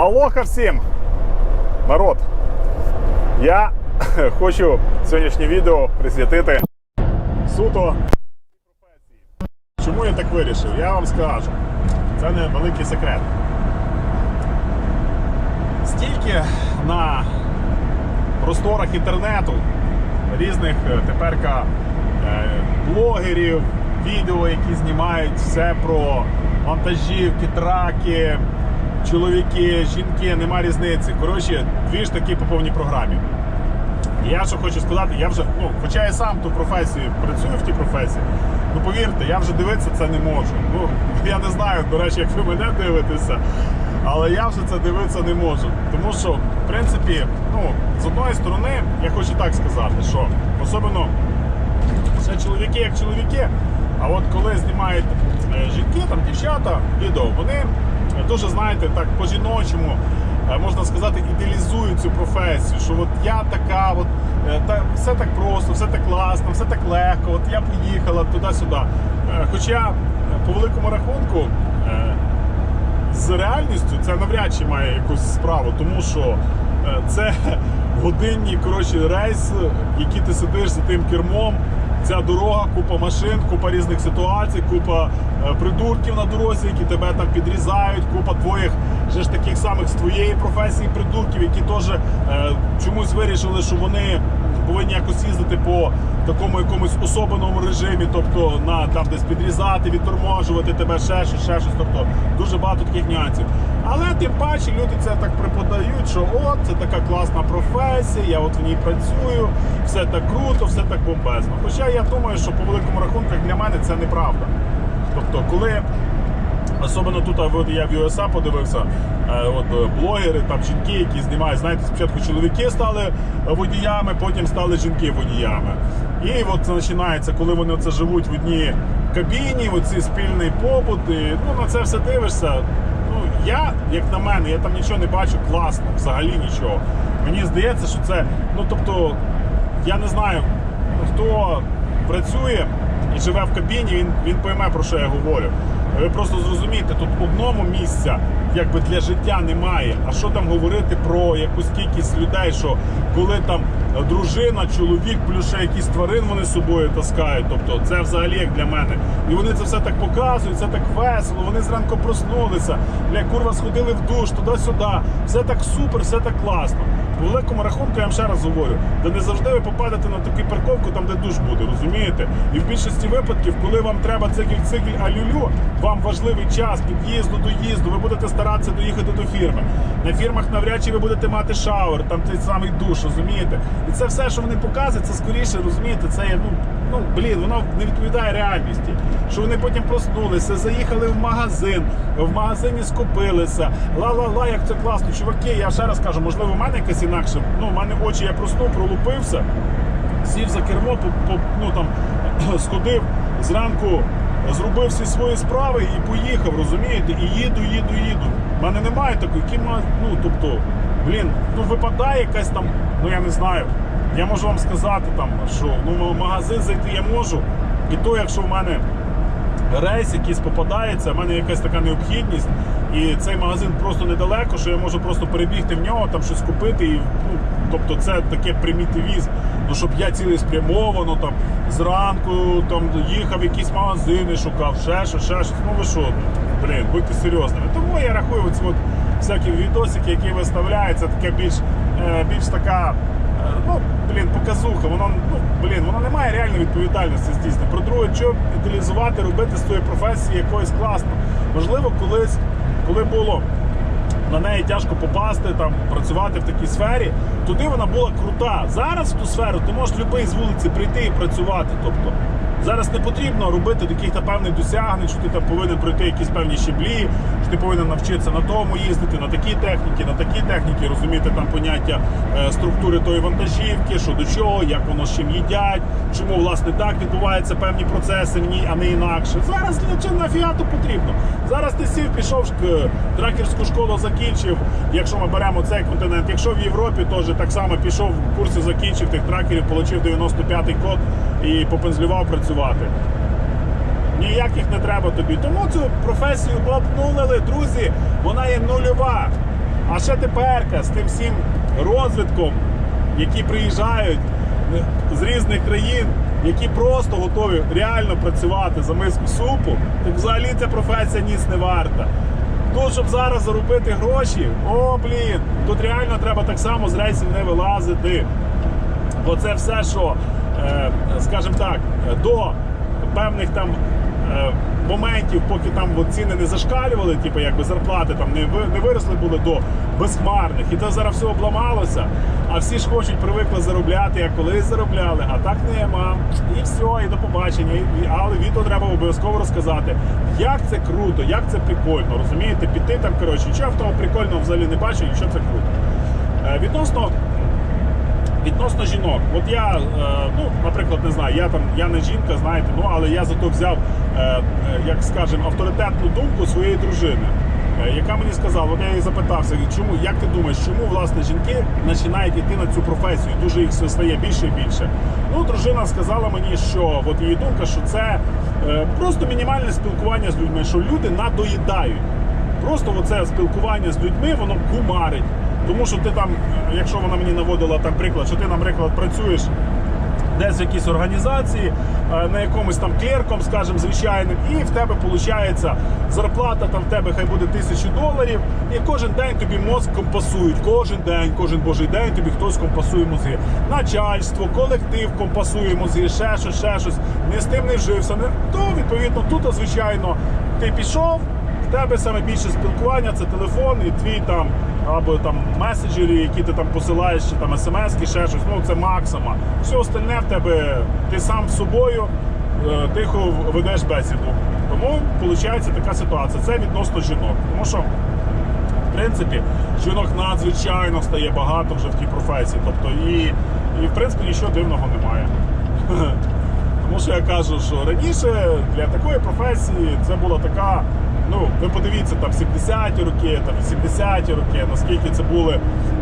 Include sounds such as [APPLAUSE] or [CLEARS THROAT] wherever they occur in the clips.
Алоха всім! Народ! Я [LAUGHS] хочу сьогоднішнє відео присвятити суто професії. Чому я так вирішив? Я вам скажу. Це не великий секрет. Стільки на просторах інтернету різних е, теперка е, блогерів, відео, які знімають все про вантажівки, траки, чоловіки, жінки, нема різниці. Коротше, дві ж такі по повній програмі. Я що хочу сказати, я вже, ну, хоча я сам ту професію працюю в тій професії, ну повірте, я вже дивитися це не можу. Ну, я не знаю, до речі, як ви мене дивитеся, але я вже це дивитися не можу. Тому що, в принципі, ну, з одної сторони, я хочу так сказати, що особливо це чоловіки як чоловіки. А от коли знімають е, жінки, там дівчата, відео, вони дуже, знаєте, так по-жіночому, е, можна сказати, ідеалізують цю професію. Що от я така, от, е, та, все так просто, все так класно, все так легко, от я поїхала туди-сюди. Е, Хоча, по великому рахунку, з реальністю це навряд чи має якусь справу, тому що це [LAUGHS] годинні коротше, рейс, які ти сидиш за тим кермом. Ця дорога, купа машин, купа різних ситуацій, купа придурків на дорозі, які тебе там підрізають, купа твоїх же ж таких самих з твоєї професії придурків, які теж е, чомусь вирішили, що вони повинні якось їздити по такому якомусь особеному режимі, тобто на там десь підрізати, відторможувати тебе, ще щось, ще щось. Тобто дуже багато таких нюансів. Але тим паче люди це так преподають, що от це така класна професія, я от в ній працюю, все так круто, все так бомбезно. Хоча я думаю, що по великому рахунку для мене це неправда. Тобто, коли Особливо тут от я в USA подивився, е, от е, блогери, там жінки, які знімають, знаєте, спочатку чоловіки стали водіями, потім стали жінки водіями. І от це починається, коли вони це живуть в одній кабіні, оці спільний побут, і, ну на це все дивишся. Ну я, як на мене, я там нічого не бачу класно, взагалі нічого. Мені здається, що це, ну тобто, я не знаю, хто працює і живе в кабіні, він, він пойме, про що я говорю. Ви просто зрозумієте, тут одному місця якби для життя немає. А що там говорити про якусь кількість людей, що коли там дружина, чоловік, плюс ще якісь тварин вони з собою таскають. Тобто це взагалі як для мене. І вони це все так показують, це так весело. Вони зранку проснулися, бля, курва сходили в душ, туди-сюди. Все так супер, все так класно. По великому рахунку я вам ще раз говорю, де не завжди ви попадете на таку парковку, там де душ буде, розумієте? І в більшості випадків, коли вам треба цигіль-цигіль алюлю, вам важливий час під'їзду, доїзду, ви будете старатися доїхати до фірми. На фірмах навряд чи ви будете мати шауер, там той самий душ, розумієте? І це все, що вони показують, це скоріше, розумієте, це є, ну, ну блін, воно не відповідає реальності. Що вони потім проснулися, заїхали в магазин, в магазині скупилися. Ла-ла-ла, як це класно. Чуваки, я ще раз кажу, можливо, в мене якась інакше. Ну, в мене очі я проснув, пролупився, сів за кермо, по, по, ну там [CLEARS THROAT] сходив зранку. Зробив всі свої справи і поїхав, розумієте? І їду, їду, їду. У мене немає такої, які ма- ну тобто, блін, ну випадає якась там, ну я не знаю. Я можу вам сказати там, що ну в магазин зайти я можу, і то, якщо в мене рейс якийсь попадається, в мене якась така необхідність, і цей магазин просто недалеко, що я можу просто перебігти в нього, там щось купити. І, ну, тобто це таке примітивізм. Ну, щоб я цілеспрямовано там зранку там їхав якісь магазини, шукав, ще щось, ще щось. Ну ви що, блін, будьте серйозними. Тому я рахую оці от всякі відосики, які виставляються, таке більш, е, більш така. Ну, блін, показуха, воно ну блін, воно не має реальної відповідальності здійснити. Про друге, що ідеалізувати, робити з тої професії якоюсь класно. Можливо, колись, коли було на неї тяжко попасти, там працювати в такій сфері, туди вона була крута. Зараз в ту сферу ти можеш будь-який з вулиці прийти і працювати. Тобто зараз не потрібно робити таких та певних досягнень, що ти там повинен пройти якісь певні щеблі, ти повинен навчитися на тому їздити, на такій техніці, на такій техніці, розуміти там поняття е, структури тої вантажівки, що до чого, як воно з чим їдять, чому власне так відбуваються певні процеси в ній, а не інакше. Зараз нафіга то потрібно. Зараз ти сів, пішов тракерську школу, закінчив. Якщо ми беремо цей континент, якщо в Європі теж так само пішов курси, закінчив тих тракерів, отримав 95-й код і попензлював працювати. Ніяких не треба тобі. Тому цю професію обнулили, друзі, вона є нульова. А ще теперка з тим всім розвитком, які приїжджають е, з різних країн, які просто готові реально працювати за миску супу, так взагалі ця професія ніс не варта. Тут, щоб зараз заробити гроші, о, блін, тут реально треба так само з рейсів не вилазити. Бо це все, що, е, скажімо так, до певних там моментів, поки там ціни не зашкалювали, типу якби зарплати там не, не виросли були до безхмарних, і це зараз все обламалося. А всі ж хочуть привикли заробляти, як колись заробляли, а так нема. І все, і до побачення. І, але Віто треба обов'язково розказати, як це круто, як це прикольно. Розумієте, піти там, коротше, нічого в тому прикольного взагалі не бачу, і що це круто. Е, відносно Відносно жінок, от я, е, ну, наприклад, не знаю, я там я не жінка, знаєте, ну але я зато взяв, е, е, як скажемо, авторитетну думку своєї дружини, яка мені сказала, от я її запитався, чому, як ти думаєш, чому власне жінки починають йти на цю професію? Дуже їх стає більше і більше. Ну, дружина сказала мені, що от її думка, що це просто мінімальне спілкування з людьми, що люди надоїдають. Просто оце спілкування з людьми, воно кумарить. Тому що ти там, якщо вона мені наводила там приклад, що ти, наприклад, працюєш десь в якійсь організації, е, на якомусь там клерком, скажімо, звичайним, і в тебе виходить зарплата там в тебе хай буде тисячу доларів, і кожен день тобі мозк компасують. Кожен день, кожен божий день тобі хтось компасує мозги. Начальство, колектив компасує мозги, ще щось, ще щось. Не з тим не вжився. Не... То відповідно тут, звичайно, ти пішов. В тебе саме більше спілкування це телефон і твій там або там меседжері, які ти там посилаєш, чи там смс-ки, ще щось. Ну це максима. Все остальне в тебе ти сам з собою е, тихо ведеш бесіду. Тому виходить така ситуація. Це відносно жінок. Тому що в принципі, жінок надзвичайно стає багато вже в тій професії. Тобто і, і в принципі нічого дивного немає. [LAUGHS] Тому що я кажу, що раніше для такої професії це була така. Ну, ви подивіться, там 70-ті роки, там 80-ті роки, наскільки це були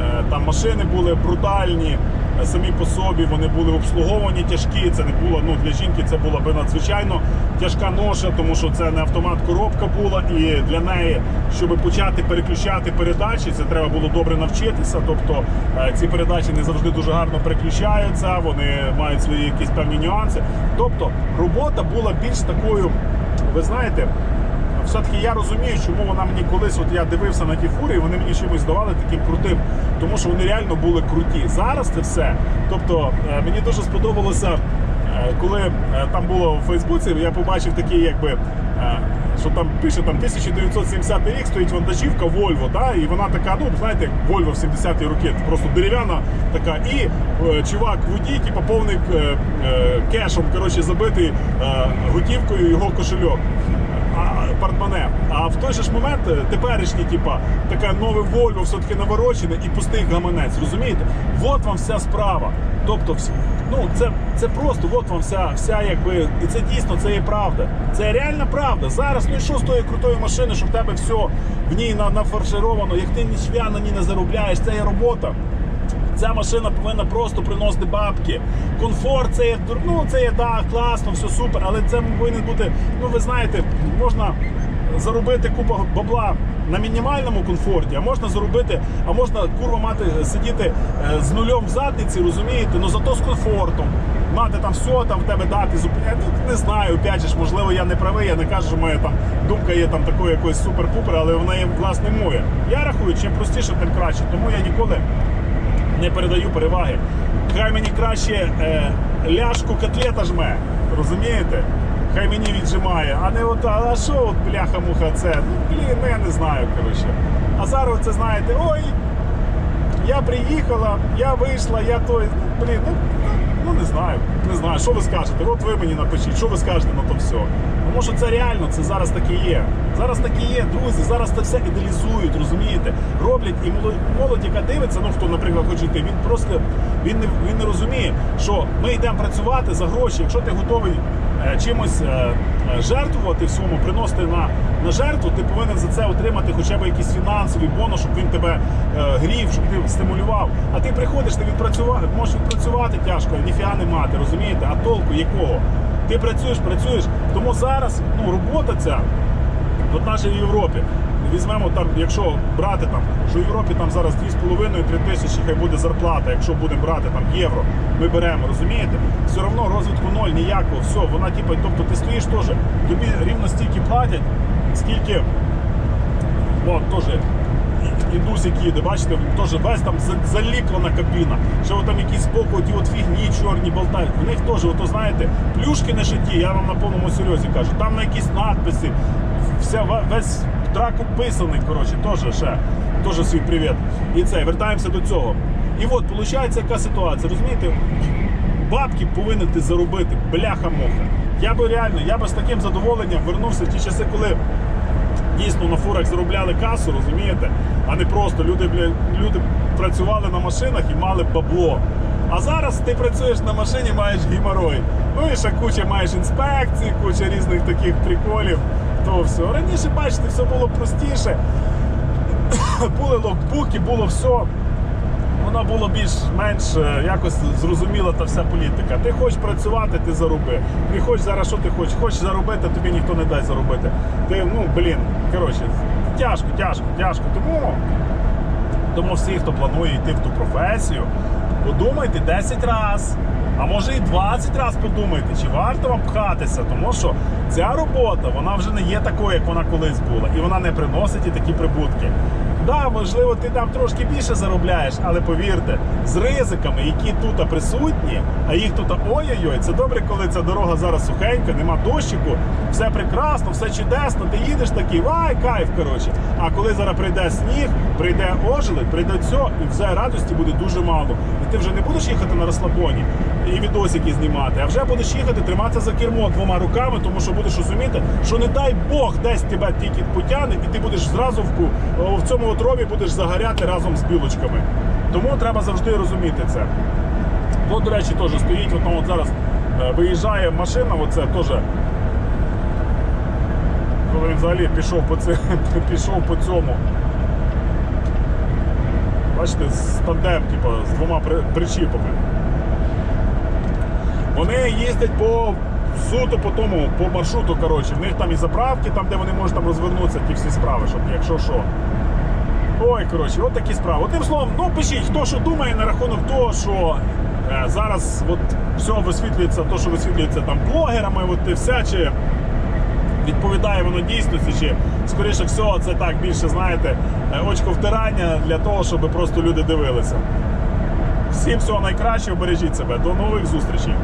е, там машини були брутальні е, самі по собі, вони були обслуговані тяжкі. Це не було. Ну для жінки це була би надзвичайно тяжка ноша, тому що це не автомат коробка була, і для неї, щоб почати переключати передачі, це треба було добре навчитися. Тобто е, ці передачі не завжди дуже гарно переключаються, вони мають свої якісь певні нюанси. Тобто робота була більш такою, ви знаєте. Все-таки я розумію, чому вона мені колись, от я дивився на ті фури, і вони мені чимось здавали таким крутим, тому що вони реально були круті. Зараз це все. Тобто е, мені дуже сподобалося, е, коли е, там було в Фейсбуці, я побачив такий, якби. Що там пише там 1970 рік стоїть вантажівка Volvo, да? і вона така, ну знаєте, Volvo в 70-ті роки, просто дерев'яна така, і е, чувак водій, типу повний е, е, кешом, коротше, забитий е, готівкою його кошельок портмоне. А в той же ж момент е, теперішній, типа, така нове Вольво все-таки наворочене і пустий гаманець. Розумієте? От вам вся справа. Тобто, ну це, це просто от вам вся, вся якби. І це дійсно це є правда. Це реальна правда. Зараз, ну і що з тої крутої машини, що в тебе все в ній на, нафаршировано, як ти ні швя на ній не заробляєш, це є робота. Ця машина повинна просто приносити бабки. Комфорт це є ну, це є да, класно, все супер, але це повинен бути. Ну ви знаєте, можна заробити купу бабла на мінімальному комфорті, а можна заробити, а можна курва мати сидіти е, з нульом в задниці, розумієте, ну зато з комфортом. Мати там все, там в тебе дати зупиняти. Ну, не знаю, опять же можливо, я не правий, я не кажу, що моя там думка є там такою якоюсь супер-пупер, але вона є власне моя. Я рахую, чим простіше, тим краще. Тому я ніколи не передаю переваги. Хай мені краще е, ляшку котлета жме, розумієте? Хай мені віджимає, а не от, а що от бляха-муха це? Ну, блін, ну я не знаю, коротше. А зараз це знаєте, ой, я приїхала, я вийшла, я той. Блін, ну, ну не знаю. Не знаю, що ви скажете? От ви мені напишіть, що ви скажете на то все. Тому що це реально, це зараз таке є. Зараз таке є, друзі, зараз це все ідеалізують, розумієте? Роблять і молодь, яка дивиться, ну хто, наприклад, хоче йти, він просто він не, він не розуміє, що ми йдемо працювати за гроші. Якщо ти готовий чимось е, е, жертвувати всьому, приносити на, на жертву, ти повинен за це отримати хоча б якийсь фінансовий бонус, щоб він тебе е, грів, щоб ти стимулював. А ти приходиш, ти відпрацював, можеш відпрацювати тяжко, ніфіга не мати, розумієте? А толку якого? Ти працюєш, працюєш. Тому зараз ну, робота ця От наші в Європі. Візьмемо там, якщо брати там, що в Європі там зараз 2,5-3 тисячі, хай буде зарплата, якщо будемо брати там євро, ми беремо, розумієте? Все одно ноль, ніякого, все, вона типу, тобто ти стоїш теж, тобі рівно стільки платять, скільки От теж індусик їде, бачите, теж весь там за- заліплена кабіна. Ще от там якісь збоку ті от фігні чорні болтають. В них теж, ото знаєте, плюшки не шиті, я вам на повному серйозі кажу. Там на якісь надписи, вся, весь трак описаний, коротше, теж ще. Теж свій привіт. І це, вертаємося до цього. І от, виходить, яка ситуація, розумієте? Бабки повинен ти заробити, бляха-моха. Я би реально, я би з таким задоволенням вернувся в ті часи, коли дійсно на фурах заробляли касу, розумієте? А не просто люди, бля, люди працювали на машинах і мали бабло. А зараз ти працюєш на машині, маєш геморой. Ну і ще куча маєш інспекцій, куча різних таких приколів. То все. Раніше, бачите, все було простіше. [COUGHS] Були логбуки, було все. Вона було більш-менш е, якось зрозуміла та вся політика. Ти хочеш працювати, ти зароби. Не хочеш зараз, що ти хочеш? Хочеш заробити, тобі ніхто не дасть заробити. Ти, ну, блін, коротше, тяжко, тяжко, тяжко. Тому, тому всі, хто планує йти в ту професію, подумайте 10 разів. А може і 20 разів подумайте, чи варто вам пхатися, тому що ця робота вона вже не є такою, як вона колись була, і вона не приносить і такі прибутки. Да, можливо, ти там трошки більше заробляєш, але повірте, з ризиками, які тут присутні, а їх тут ой-ой-ой, це добре, коли ця дорога зараз сухенька, нема дощику, все прекрасно, все чудесно, ти їдеш такий, вай, кайф, коротше. А коли зараз прийде сніг, прийде ожеледь, прийде все, і вже радості буде дуже мало. І ти вже не будеш їхати на розслабоні і відосики знімати, а вже будеш їхати, триматися за кермо двома руками, тому що будеш розуміти, що не дай Бог десь тебе тільки потягне, і ти будеш зразу в, в цьому отрові будеш загоряти разом з білочками. Тому треба завжди розуміти це. От, до речі, теж стоїть, от, от зараз е, виїжджає машина, оце теж. Коли він взагалі пішов по, це, [LAUGHS] пішов по цьому. Бачите, з тандем, типу, з двома при- причіпами. Вони їздять по суто по тому, по маршруту, коротше. В них там і заправки, там, де вони можуть там розвернутися, ті всі справи, щоб якщо що. Ой, коротше, от такі справи. Одним словом, ну пишіть, хто що думає на рахунок того, що е, зараз от все висвітлюється, то, що висвітлюється там блогерами, от і все, чи відповідає воно дійсності, чи скоріше всього це так більше, знаєте, е, очко втирання для того, щоб просто люди дивилися. Всім всього найкращого, бережіть себе. До нових зустрічей.